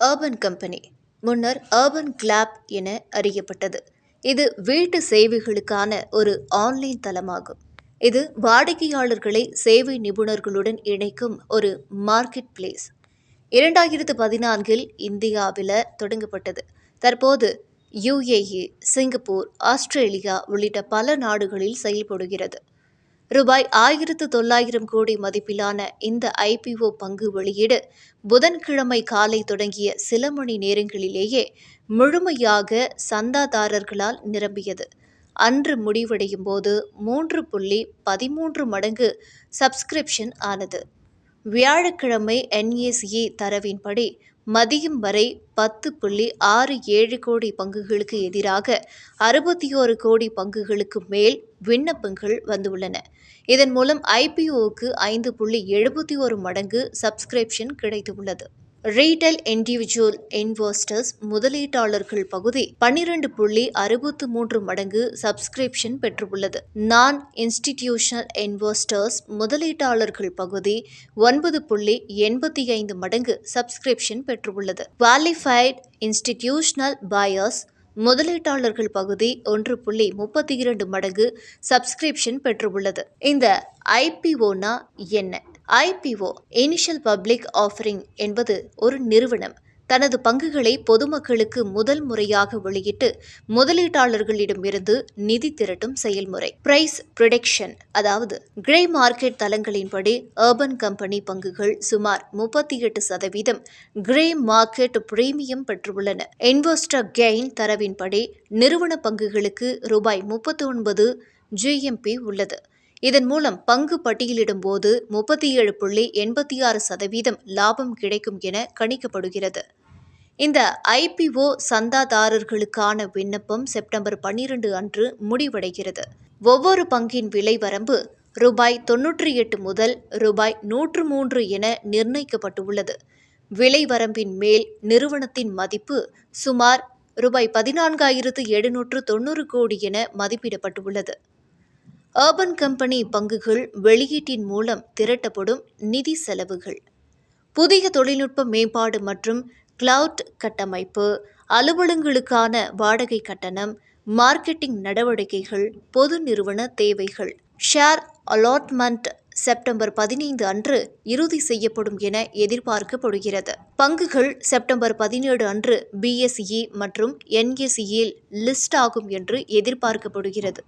Urban Company முன்னர் Urban Clap என அறியப்பட்டது. இது வீட்டு சேவைகளுக்கான ஒரு ஆன்லைன் தளமாகும். இது வாடிக்கையாளர்களை சேவை நிபுணர்களுடன் இணைக்கும் ஒரு மார்க்கெட் பிளேஸ் இரண்டாயிரத்து பதினான்கில் இந்தியாவில் தொடங்கப்பட்டது. தற்போது யுஏஇ சிங்கப்பூர் ஆஸ்திரேலியா உள்ளிட்ட பல நாடுகளில் செயல்படுகிறது. ரூபாய் ஆயிரத்து தொள்ளாயிரம் கோடி மதிப்பிலான இந்த ஐபிஓ பங்கு வெளியீடு புதன்கிழமை காலை தொடங்கிய சில மணி நேரங்களிலேயே முழுமையாக சந்தாதாரர்களால் நிரம்பியது. அன்று முடிவடையும் போது மூன்று புள்ளி பதிமூன்று மடங்கு சப்ஸ்கிரிப்ஷன் ஆனது. வியாழக்கிழமை என்ஏசிஏ தரவின்படி மதியம் வரை பத்து புள்ளி ஆறு ஏழு கோடி பங்குகளுக்கு எதிராக அறுபத்தி ஓரு கோடி பங்குகளுக்கு மேல் விண்ணப்பங்கள் வந்துள்ளன. இதன் மூலம் ஐபிஓக்கு ஐந்து புள்ளி எழுபத்தி ஒரு மடங்கு சப்ஸ்கிரிப்ஷன் கிடைத்துள்ளது. ரீட்டைல் இண்டிவிஜுவல் இன்வெஸ்டர்ஸ் முதலீட்டாளர்கள் பகுதி பன்னிரண்டு புள்ளி அறுபத்து மூன்று மடங்கு சப்ஸ்கிரிப்ஷன் பெற்றுள்ளது. நான் இன்ஸ்டிடியூஷனல் இன்வெஸ்டர்ஸ் முதலீட்டாளர்கள் பகுதி ஒன்பது புள்ளி எண்பத்தி ஐந்து மடங்கு சப்ஸ்கிரிப்ஷன் பெற்றுள்ளது. குவாலிஃபைட் இன்ஸ்டிடியூஷனல் பயர்ஸ் முதலீட்டாளர்கள் பகுதி ஒன்று புள்ளி முப்பத்தி இரண்டு மடங்கு சப்ஸ்கிரிப்ஷன் பெற்றுள்ளது. இந்த ஐபிஓனா என்ன? ஐபிஓ இனிஷியல் பப்ளிக் ஆஃபரிங் என்பது ஒரு நிறுவனம். தனது பங்குகளை பொதுமக்களுக்கு முதல் முறையாக வெளியிட்டு முதலீட்டாளர்களிடமிருந்து நிதி திரட்டும் செயல்முறை. பிரைஸ் ப்ரொடெக்ஷன் அதாவது கிரே மார்க்கெட் தளங்களின்படி அர்பன் கம்பெனி பங்குகள் சுமார் முப்பத்தி எட்டு சதவீதம் கிரே மார்க்கெட் பிரீமியம் பெற்றுள்ளன. இன்வெஸ்டர் கெயின் தரவின்படி நிறுவன பங்குகளுக்கு ரூபாய் முப்பத்தி ஒன்பது ஜிஎம்பி உள்ளது. இதன் மூலம் பங்கு பட்டியலிடும் போது முப்பத்தி ஏழு புள்ளி எண்பத்தி ஆறு சதவீதம் லாபம் கிடைக்கும் என கணிக்கப்படுகிறது. இந்த ஐபிஓ சந்தாதாரர்களுக்கான விண்ணப்பம் செப்டம்பர் பன்னிரண்டு அன்று முடிவடைகிறது. ஒவ்வொரு பங்கின் விலை வரம்பு ரூபாய் தொன்னூற்றி எட்டு முதல் ரூபாய் நூற்று மூன்று என நிர்ணயிக்கப்பட்டுள்ளது. விலை வரம்பின் மேல் நிறுவனத்தின் மதிப்பு சுமார் ரூபாய் பதினான்காயிரத்து எழுநூற்று தொண்ணூறு கோடி என மதிப்பிடப்பட்டுள்ளது. அர்பன் கம்பெனி பங்குகள் வெளியீட்டின் மூலம் திரட்டப்படும் நிதி செலவுகள். புதிய தொழில்நுட்ப மேம்பாடு மற்றும் கிளவுட் கட்டமைப்பு அலுவலங்களுக்கான வாடகை கட்டணம் மார்க்கெட்டிங் நடவடிக்கைகள் பொது நிறுவன தேவைகள். ஷேர் அலாட்மெண்ட் செப்டம்பர் பதினைந்து அன்று இறுதி செய்யப்படும் என எதிர்பார்க்கப்படுகிறது. பங்குகள் செப்டம்பர் பதினேழு அன்று பிஎஸ்இ மற்றும் என்எஸ்இயில் லிஸ்ட் ஆகும் என்று எதிர்பார்க்கப்படுகிறது.